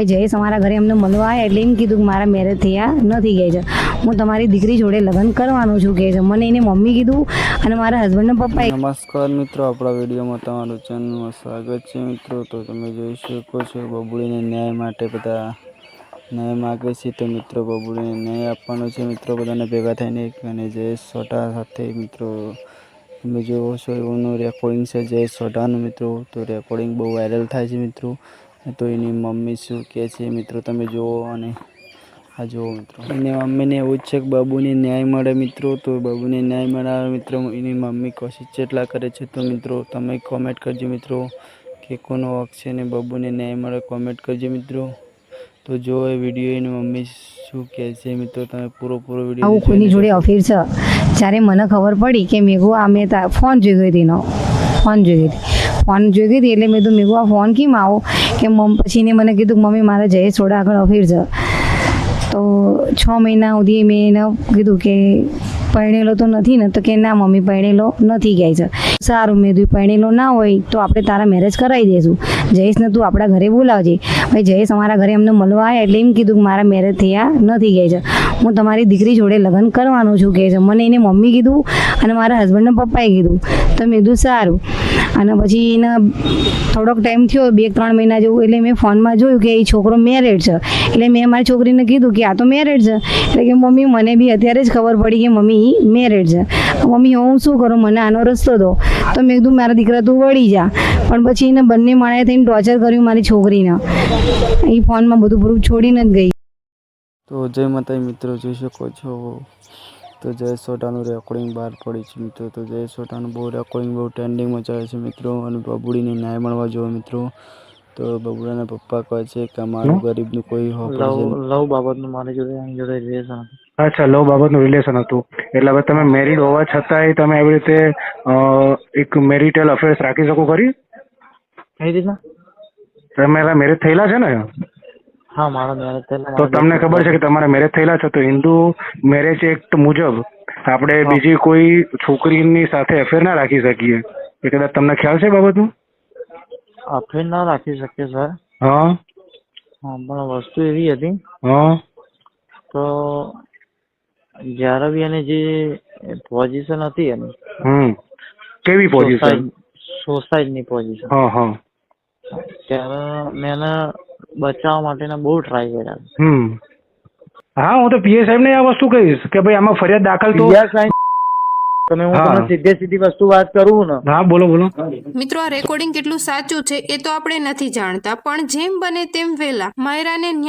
ભાઈ જયેશ અમારા ઘરે અમને મળવા આવ્યા એટલે એમ કીધું કે મારા મેરેજ થયા નથી કહે છે. હું તમારી દીકરી જોડે લગ્ન કરવાનું છું કહે છે. મને એને મમ્મી કીધું અને મારા હસબન્ડના પપ્પાએ નમસ્કાર મિત્રો, આપણા વિડીયોમાં તમારું ચેનલમાં સ્વાગત છે મિત્રો. તો તમે જોઈ શકો છો, બબુડીને ન્યાય માટે બધા ન્યાય માગે છે. તો મિત્રો, બબુડીને ન્યાય આપવાનો છે. મિત્રો, બધાને ભેગા થઈને અને જયેશ સોઢા સાથે મિત્રો, તમે જોવો છો એનું રેકોર્ડિંગ છે જયેશ સોઢાનું મિત્રો. તો રેકોર્ડિંગ બહુ વાયરલ થાય છે મિત્રો. તો એની મમ્મી શું કહે છે મિત્રો તમે જુઓ અને આ જુઓ મિત્રો. એની મમ્મીને એવું જ છે કે બાબુને ન્યાય મળે મિત્રો. તો બાબુને ન્યાય મળે મિત્રો. એની મમ્મી કોશિશ જેટલા કરે છે તો મિત્રો તમે કોમેન્ટ કરજો મિત્રો કે કોનો હક છે ને બાબુને ન્યાય મળે કોમેન્ટ કરજો મિત્રો. તો જો એ વીડિયો એની મમ્મી શું કહે છે મિત્રો તમે પૂરો પૂરો આવું વીડિયો કોઈની જોડે અફેર છે? જ્યારે મને ખબર પડી કે મેઘુ આ મેં ફોન જોઈ ગઈ હતી એનો. ફોન જોઈ ગઈ હતી. ફોન જોઈ ગઈ હતી એટલે મેં તો મેં આ ફોન કેમ આવો? કે મમ પછી એને મને કીધું, મમ્મી, મારે જયેશ થોડા આગળ અફેર જ તો છ મહિના સુધી મેં એને કીધું કે, પરણેલો તો નથી ને? તો કે, ના મમ્મી, પરણેલો નથી કહે છે. સારું, મેં તું પરણેલો ના હોય તો આપણે તારા મેરેજ કરાવી દઈશું જયેશને તું આપણા ઘરે બોલાવજે. ભાઈ, જયેશ અમારા ઘરે અમને મળવા આવ્યા એટલે એમ કીધું કે મારા મેરેજ થયા નથી કહે છે. હું તમારી દીકરી જોડે લગ્ન કરવાનું છું કહે છે. મને એને મમ્મી કીધું અને મારા હસબન્ડના પપ્પાએ કીધું. તો મેં કીધું, સારું. અને પછી એને થોડોક ટાઈમ થયો, બે ત્રણ મહિના જેવું, એટલે મેં ફોનમાં જોયું કે એ છોકરો મેરેડ છે. એટલે મેં મારી છોકરીને કીધું કે આ તો મેરેડ છે. એટલે કે, મમ્મી, મને બી અત્યારે જ ખબર પડી કે મમ્મી મેરેડ છે. મમ્મી, હું શું કરું? મને આનો રસ્તો દો. તો મેં કીધું, મારા દીકરા તું વળી જા. પણ પછી એને બંને માળે થઈને ટોર્ચર કર્યું મારી છોકરીને. એ ફોનમાં બધું પ્રૂફ છોડીને જ ગઈ. તો જય માતાજી મિત્રો જોઈ શકો છો. તો જય સોટાનું રેકોર્ડિંગ બહાર પડી છે મિત્રો. તો જય સોટાનું બહુ રેકોર્ડિંગ બહુ ટ્રેન્ડિંગમાં ચાલે છે મિત્રો. અને બબુડીને ન્યાય મળવા જોવો મિત્રો. તો બબુડાના પપ્પા કહે છે કે અમારું ગરીબનું કોઈ હોપ લવ બાબતનું મારી જોડે એની જોડે રિલેશન અચ્છા લવ બાબતનું રિલેશન હતું. એટલે હવે તમે મેરિડ હોવા છતાંય તમે આવી રીતે એક મેરિટલ અફેર્સ રાખી શકો ખરી? કઈ રીતના? તમે મેરેજ થયેલા છે ને? હા મારા મેરેજ થયેલા તો તમને ખબર છે કે તમારા મેરેજ થયેલા છે તો હિન્દુ મેરેજ એક્ટ મુજબ આપણે બીજી કોઈ છોકરીની સાથે અફેર ના રાખી શકીએ. એ કદાચ તમને ખ્યાલ છે બાબતનું? અફેર ના રાખી શકીએ સર હા. હા પણ વસ્તુ એવી હતી હા. તો જ્યારે બી એની જે પોઝિશન હતી એની હમ. કેવી પોઝિશન સોસાયટીની પોઝિશન હા હા. ત્યારે મેં એને બચાવવા માટેના બહુ ટ્રાય કર્યા હમ. હા હું તો પીએ સાહેબ ને આ વસ્તુ કહીશ કે ભાઈ આમાં ફરિયાદ દાખલ તો તમે હું હા. તમને સીધે સીધી વસ્તુ વાત કરું ને. હા બોલો બોલો. મિત્રો આ રેકોર્ડિંગ કેટલું સાચું છે એ તો આપણે નથી જાણતા પણ જેમ બને તેમ વેલા. માયરાને ન્યાય